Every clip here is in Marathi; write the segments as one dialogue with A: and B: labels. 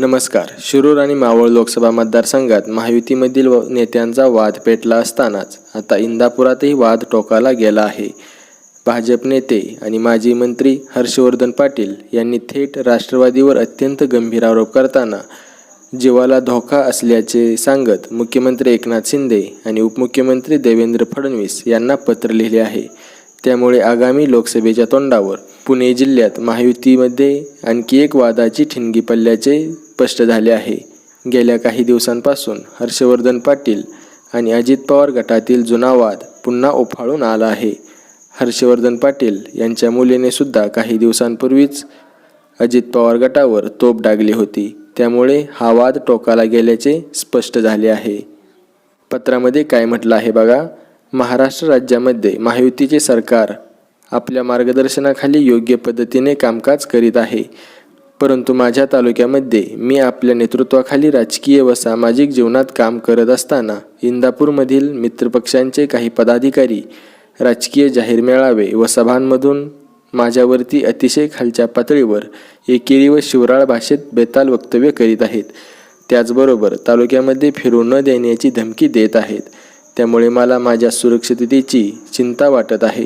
A: नमस्कार. शिरूर आणि मावळ लोकसभा मतदारसंघात महायुतीमधील व- नेत्यांचा वाद पेटला असतानाच आता इंदापुरातही वाद टोकाला गेला आहे. भाजप नेते आणि माजी मंत्री हर्षवर्धन पाटील यांनी थेट राष्ट्रवादीवर अत्यंत गंभीर आरोप करताना जीवाला धोका असल्याचे सांगत मुख्यमंत्री एकनाथ शिंदे आणि उपमुख्यमंत्री देवेंद्र फडणवीस यांना पत्र लिहिले आहे. त्यामुळे आगामी लोकसभेच्या तोंडावर पुणे जिल्ह्यात महायुतीमध्ये आणखी एक वादाची ठिणगी पडल्याचे स्पष्ट झाले आहे. गेल्या काही दिवसांपासून हर्षवर्धन पाटील आणि अजित पवार गटातील जुना वाद पुन्हा उफाळून आला आहे. हर्षवर्धन पाटील यांच्या मुलीने सुद्धा काही दिवसांपूर्वीच अजित पवार गटावर तोप डागली होती. त्यामुळे हा वाद टोकाला गेल्याचे स्पष्ट झाले आहे. पत्रामध्ये काय म्हटलं आहे बघा. महाराष्ट्र राज्यामध्ये महायुतीचे सरकार आपल्या मार्गदर्शनाखाली योग्य पद्धतीने कामकाज करीत आहे. परंतु माझ्या तालुक्यामध्ये मी आपल्या नेतृत्वाखाली राजकीय व सामाजिक जीवनात काम करत असताना इंदापूरमधील मित्रपक्षांचे काही पदाधिकारी राजकीय जाहीर मेळावे व सभांमधून माझ्यावरती अतिशय खालच्या पातळीवर एकेरी व शिवराळ भाषेत बेताल वक्तव्य करीत आहेत. त्याचबरोबर तालुक्यामध्ये फिरू न देण्याची धमकी देत आहेत. त्यामुळे मला माझ्या सुरक्षिततेची चिंता वाटत आहे.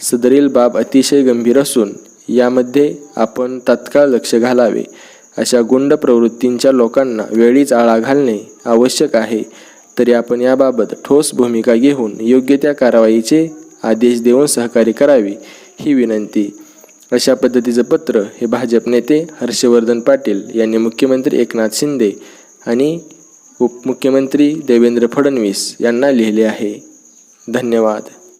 A: सदरील बाब अतिशय गंभीर असून यामध्ये आपण तत्काळ लक्ष घालावे. अशा गुंड प्रवृत्तींच्या लोकांना वेळीच आळा घालणे आवश्यक आहे. तरी आपण याबाबत ठोस भूमिका घेऊन योग्य त्या कारवाईचे आदेश देऊन सहकार्य करावे ही विनंती. अशा पद्धतीचं पत्र हे भाजप नेते हर्षवर्धन पाटील यांनी मुख्यमंत्री एकनाथ शिंदे आणि उपमुख्यमंत्री देवेंद्र फडणवीस यांना लिहिले आहे. धन्यवाद.